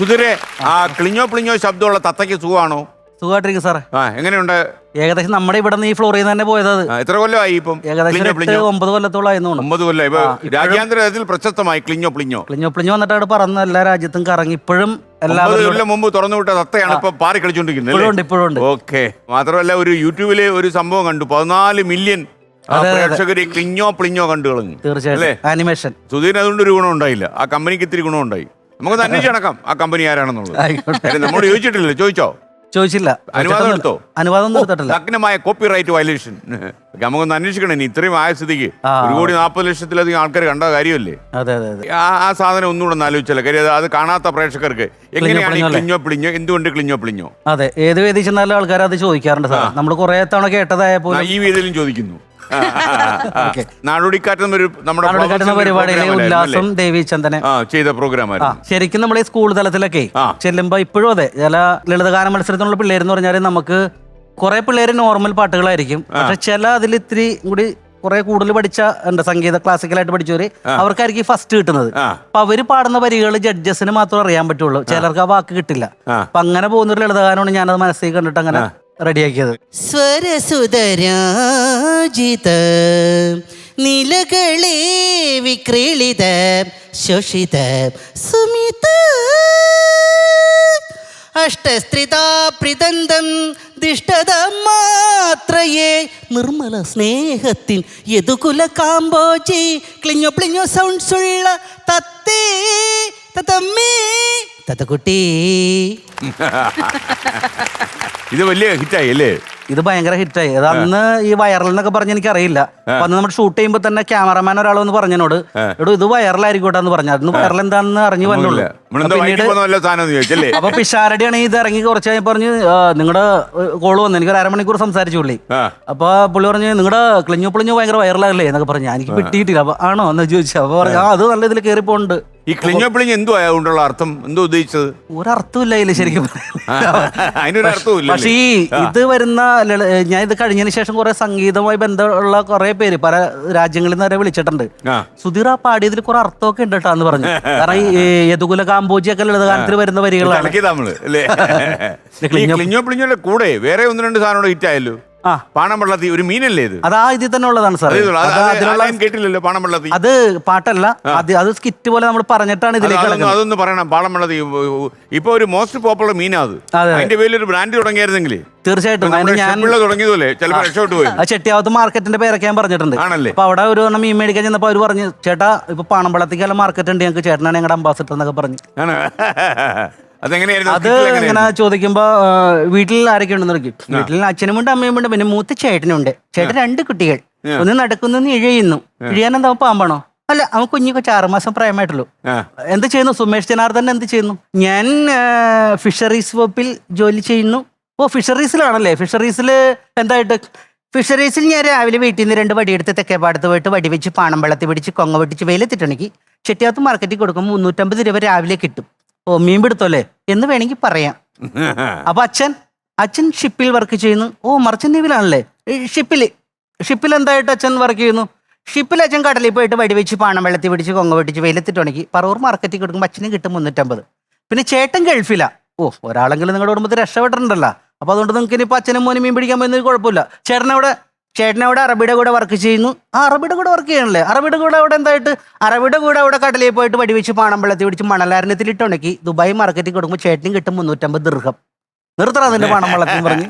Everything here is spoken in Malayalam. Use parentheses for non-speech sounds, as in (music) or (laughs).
സുധീരെ ആ ക്ലിഞ്ഞോ പ്ലിഞ്ഞോ ശബ്ദമുള്ള തത്തയ്ക്ക് സുഖമാണോ? സുഖമായിട്ടിരിക്കും സാറേ. ആ എങ്ങനെയുണ്ട്? ഏകദേശം നമ്മുടെ ഇവിടെ നിന്ന് ഈ ഫ്ലോറിൽ നിന്ന് തന്നെ പോയത് അത്. ആ, എത്ര കൊല്ലമായി ഇപ്പം? ഏകദേശം ക്ലിഞ്ഞോ എട്ട് പ്ലിഞ്ഞോ? ഒമ്പത് കൊല്ലത്തോളം ആയിരുന്നു തോന്നുന്നു. ഒമ്പത് കൊല്ലം ഇപ്പൊ രാജ്യാന്തര തലത്തിൽ പ്രശസ്തമായി ക്ലിഞ്ഞോ പ്ലിഞ്ഞോ. ക്ലിഞ്ഞോ പ്ലിഞ്ഞോ വന്നിട്ട് അവിടെ പറന്ന് എല്ലാ രാജ്യത്തും കറങ്ങി ഇപ്പോഴും ഒമ്പത് എല്ലാവരും കൊല്ലം മുമ്പ് തുറന്നു വിട്ട തത്തയാണ് ഇപ്പൊ പാറി ഇപ്പോഴും ഉണ്ട് ഇപ്പോഴും ഉണ്ട് ഓക്കെ. മാത്രമല്ല ഒരു യൂട്യൂബിലെ ഒരു സംഭവം കണ്ടു. പതിനാല് മില്യൺ പ്രേക്ഷകര് ക്ലിഞ്ഞോ പ്ലിഞ്ഞോ കണ്ടു കളഞ്ഞു. അല്ലേ? തീർച്ചയായിട്ടും ആനിമേഷൻ. സുധീരൻ അതുകൊണ്ട് ഒരു ഗുണം ഉണ്ടായില്ല ആ കമ്പനിക്ക് ഇത്തിരി ഗുണം ഉണ്ടായി നമുക്കൊന്ന് അന്വേഷിച്ച് നടക്കാം. ആ കമ്പനി ആരാണെന്നുള്ളത്. ആയിക്കോട്ടെ. കാര്യം നമ്മോട് ചോദിച്ചിട്ടില്ല ചോദിച്ചോ? ചോദിച്ചില്ല. അനുവാദം എടുത്തോ? അനുവാദം ഒന്നും എടുത്തിട്ടില്ല. നഗ്നമായ കോപ്പി റൈറ്റ് വയലേഷൻ നമുക്കൊന്ന് അന്വേഷിക്കണം ഇനി. ഇത്രയും ആയ സ്ഥിതിക്ക് ആ. ഒരു കോടി നാൽപ്പത് ലക്ഷത്തിലധികം ആൾക്കാർ കണ്ട കാര്യമല്ലേ? അതെ അതെ അതെ. ആ ആ സാധനം ഒന്നുകൂടെ ഒന്ന് ആലോചിച്ചല്ലോ. കാര്യം അത് അത് കാണാത്ത പ്രേക്ഷകർക്ക് എങ്ങനെയാണ് ഈ? ക്ലിഞ്ഞോ പ്ലിഞ്ഞോ എന്തുകൊണ്ട് ക്ലിഞ്ഞോ പിളിഞ്ഞോ? അതെ ഏത് വേദി ചെന്നാലും ആൾക്കാർ അത് ചോദിക്കാറുണ്ട് സാർ നമ്മൾ കുറെ തവണ കേട്ടതായ ആ, പോലും ഈ രീതിയിലും ചോദിക്കുന്നു. നാടോടിക്കാറ്റ് ഒരു നമ്മുടെ പരിപാടിയിലെ ഉല്ലാസം? ദേവീചന്ദന് ചെയ്ത പ്രോഗ്രാം ശരിക്കും നമ്മൾ ഈ സ്കൂൾ തലത്തിലൊക്കെ. ചെല്ലുമ്പോ ഇപ്പോഴും അതെ ചില ലളിതഗാന മത്സരത്തിനുള്ള പിള്ളേരെന്ന് പറഞ്ഞാൽ നമുക്ക് കുറെ പിള്ളേര് നോർമൽ പാട്ടുകളായിരിക്കും. പക്ഷെ ചില അതിൽ ഇത്തിരി കൂടി കുറെ കൂടുതൽ പഠിച്ച എന്താ സംഗീത ക്ലാസിക്കലായിട്ട് പഠിച്ചവര് അവർക്കായിരിക്കും ഫസ്റ്റ് കിട്ടുന്നത്. അപ്പൊ അവർ പാടുന്ന വരികൾ ജഡ്ജസിന് മാത്രമേ അറിയാൻ പറ്റുള്ളൂ. ചിലർക്ക് ആ വാക്ക് കിട്ടില്ല. അപ്പൊ അങ്ങനെ പോകുന്ന ഒരു ലളിതഗാനമാണ് ഞാനത് മനസ്സിൽ കണ്ടിട്ട് അങ്ങനെ റെഡിയാക്കിയത്. സ്വരസുതരാജിത നിലകളെ വിക്രീളിത ശോഷിത സുമിത. അഷ്ടസ്ത്രിതാപ്രിതന്തം ദിഷ്ടത മാത്രയേ നിർമ്മല സ്നേഹത്തിൻ യതുകുല കാമ്പോജി ക്ലിഞ്ഞോ പ്ലിഞ്ഞോ സൗണ്ട്സ് ഉള്ള തത്തേ തത്തമ്മേ. തത്തക്കുട്ടി. (laughs) ഇത് വലിയ ഹിറ്റായി അല്ലേ? ഇത് ഭയങ്കര ഹിറ്റായി. അത് അന്ന് ഈ വൈറൽ എന്നൊക്കെ പറഞ്ഞ് എനിക്ക് അറിയില്ല അപ്പൊ അന്ന് നമ്മൾ ഷൂട്ട് ചെയ്യുമ്പോൾ തന്നെ ക്യാമറമാൻ ഒരാൾ വന്ന് പറഞ്ഞോട് എടോ ഇത് വൈറലായിരിക്കോട്ടെ എന്ന് പറഞ്ഞു. അന്ന് വൈറൽ എന്താണെന്ന് അറിഞ്ഞു വന്നുള്ളൂ അപ്പൊ പിന്നീട് പിഷാരടിയാണ് ഇത് ഇറങ്ങി കുറച്ച് കഴിഞ്ഞ് പറഞ്ഞ് നിങ്ങളുടെ കോൾ വന്നു. എനിക്ക് ഒരു അരമണിക്കൂർ സംസാരിച്ചു പുള്ളി. അപ്പൊ പുള്ളി പറഞ്ഞു നിങ്ങളുടെ ക്ലിഞ്ഞു പുളിഞ്ഞു ഭയങ്കര വൈറലല്ലേ എന്നൊക്കെ പറഞ്ഞു. "ഞാൻ- എനിക്ക് കിട്ടിയിട്ടില്ല അപ്പൊ ആണോ എന്ന് ചോദിച്ചു. അപ്പൊ പറഞ്ഞു ആ. അത് നല്ല ഇതിൽ കയറി പോണ്ട് ഈ ക്ലിഞ്ഞോ പിളിഞ്ഞ എന്തോ കൊണ്ടുള്ള അർത്ഥം? എന്തോ ഉദ്ദേശിച്ചത്? ഒരർത്ഥമില്ല ഇല്ല ശരിക്കും അതിനൊരു അർത്ഥമില്ല പക്ഷേ ഈ ഇത് വരുന്ന ഞാൻ ഇത് കഴിഞ്ഞതിന് ശേഷം കുറെ സംഗീതവുമായി ബന്ധമുള്ള കുറെ പേര് പല രാജ്യങ്ങളിൽ നിന്ന് വരെ വിളിച്ചിട്ടുണ്ട്. സുധീർ ആ പാടിയതിൽ കുറെ അർത്ഥമൊക്കെ ഉണ്ട് കേട്ടോ എന്ന് പറഞ്ഞു. (laughs) കാരണം ഈ യദുകുല കാമ്പോജി ഒക്കെ ലളിതഗാനത്തിൽ വരുന്ന വരികളാണ്. (laughs) ക്ലിഞ്ഞോ- കൂടെ വേറെ ഒന്ന് രണ്ട് സാധനം ഹിറ്റ് ആയല്ലോ. ആ. പാണം ഒരു മീനല്ലേ ഇത്? അത് ആ ഇതിൽ തന്നെ ഉള്ളതാണ് സാർ കേട്ടില്ലല്ലോ പാണമ്പള്ളത്തി? അത് പാട്ടല്ല. അത് സ്കിറ്റ് പോലെ നമ്മൾ പറഞ്ഞിട്ടാണ് ഇതിലേക്ക് അതൊന്ന് പറയണം. പാണമ്പള്ളത്തി ഇപ്പൊ ഒരു മോസ്റ്റ് പോപ്പുലർ മീനാ അത്. അതിന്റെ പേരിൽ ഒരു ബ്രാൻഡ് തുടങ്ങിയായിരുന്നെങ്കിൽ തീർച്ചയായിട്ടും ചെട്ടിയാവത്ത് മാർക്കറ്റിന്റെ പേരൊക്കെ ഞാൻ പറഞ്ഞിട്ടുണ്ട്. അപ്പൊ അവിടെ ഒരു മീൻ മേടിക്കാൻ ചെന്നപ്പോ അവർ പറഞ്ഞു ചേട്ടാ ഇപ്പൊ പാണമ്പളത്തേക്കല്ല മാർക്കറ്റ് ഉണ്ട് ഞങ്ങൾക്ക്. ചേട്ടനാണ് ഞങ്ങളുടെ അംബാസിഡർ എന്നൊക്കെ പറഞ്ഞു. അത് ഇങ്ങനെ? ചോദിക്കുമ്പോ വീട്ടിൽ ആരൊക്കെ ഉണ്ടെന്ന് നോക്കി വീട്ടിൽ അച്ഛനും ഉണ്ട് അമ്മയും ഉണ്ട് പിന്നെ മൂത്ത ചേട്ടനുണ്ട്. ചേട്ടൻ രണ്ട് കുട്ടികൾ. ഒന്ന് നടക്കുന്നു ഇഴയുന്നു. ഇഴയാൻ എന്താ പാമ്പാണോ? അല്ല അവൻ കുഞ്ഞു കൊച്ചു ആറുമാസം പ്രായമായിട്ടുള്ളൂ. എന്ത് ചെയ്യുന്നു? സുമേഷ് ജനാർദ്ദൻ എന്ത് ചെയ്യുന്നു? ഞാൻ ഫിഷറീസ് വകുപ്പിൽ ജോലി ചെയ്യുന്നു. ഓ ഫിഷറീസിലാണല്ലേ ഫിഷറീസിൽ എന്തായിട്ട്? ഫിഷറീസിൽ ഞാൻ രാവിലെ വീട്ടിൽ നിന്ന് രണ്ട് വടിയെടുത്ത് തെക്കേപ്പാടത്ത് പോയിട്ട് വടി വെച്ച് പാണം വെള്ളത്തിൽ പിടിച്ച് കൊങ്ങ വെട്ടിച്ച് വെയിലെത്തിട്ടുണ്ടെങ്കിൽ ചെട്ടിയാത്ത് മാർക്കറ്റിൽ കൊടുക്കുമ്പോൾ മുന്നൂറ്റമ്പത് രൂപ രാവിലെ കിട്ടും. ഓ മീൻ പിടുത്തല്ലേ എന്ന് വേണമെങ്കിൽ പറയാം. (laughs) അപ്പൊ അച്ഛൻ അച്ഛൻ ഷിപ്പിൽ വർക്ക് ചെയ്യുന്നു. ഓ മർച്ചന്റ് നേവിലാണല്ലേ ഷിപ്പിൽ ഷിപ്പിൽ എന്തായിട്ട് അച്ഛൻ വർക്ക് ചെയ്യുന്നു? ഷിപ്പിൽ അച്ഛൻ കടലിൽ പോയിട്ട് വടിവെച്ച് പാണം വെള്ളത്തിൽ പിടിച്ച് കൊങ്ങ വെട്ടിച്ച് വെയിലത്തിട്ടുണ്ടെങ്കിൽ പറവൂർ മാർക്കറ്റിൽ കൊടുക്കുമ്പോൾ അച്ഛനും കിട്ടും മുന്നൂറ്റമ്പത്. പിന്നെ ചേട്ടൻ ഗൾഫിലാ. ഓ ഒരാളെങ്കിലും നിങ്ങളുടെ കുടുംബത്തിൽ രക്ഷപ്പെട്ടിട്ടുണ്ടല്ലോ. അപ്പൊ അതുകൊണ്ട് നിങ്ങൾക്ക് ഇനിയിപ്പോൾ അച്ഛനും മോനും മീൻ പിടിക്കാൻ പോയി കുഴപ്പമില്ല. ചേട്ടനവിടെ ചേട്ടനവിടെ അറബിയുടെ കൂടെ വർക്ക് ചെയ്യുന്നു. ആ അറബിയുടെ കൂടെ വർക്ക് ചെയ്യണല്ലേ അറബിയുടെ കൂടെ അവിടെ എന്തായിട്ട്? അറബിയുടെ കൂടെ അവിടെ കടലിൽ പോയിട്ട് വടിവെച്ച് പാണമ്പളത്തിൽ പിടിച്ച് മണലാരണ്യത്തിൽ ഇട്ടുണ്ടെങ്കിൽ ദുബായ് മാർക്കറ്റിൽ കൊടുക്കുമ്പോൾ ചേട്ടനും കിട്ടും മുന്നൂറ്റമ്പത് ദീർഘം. നിർത്തണം അതിന്റെ പാണമ്പളത്തിൽ പറഞ്ഞ്.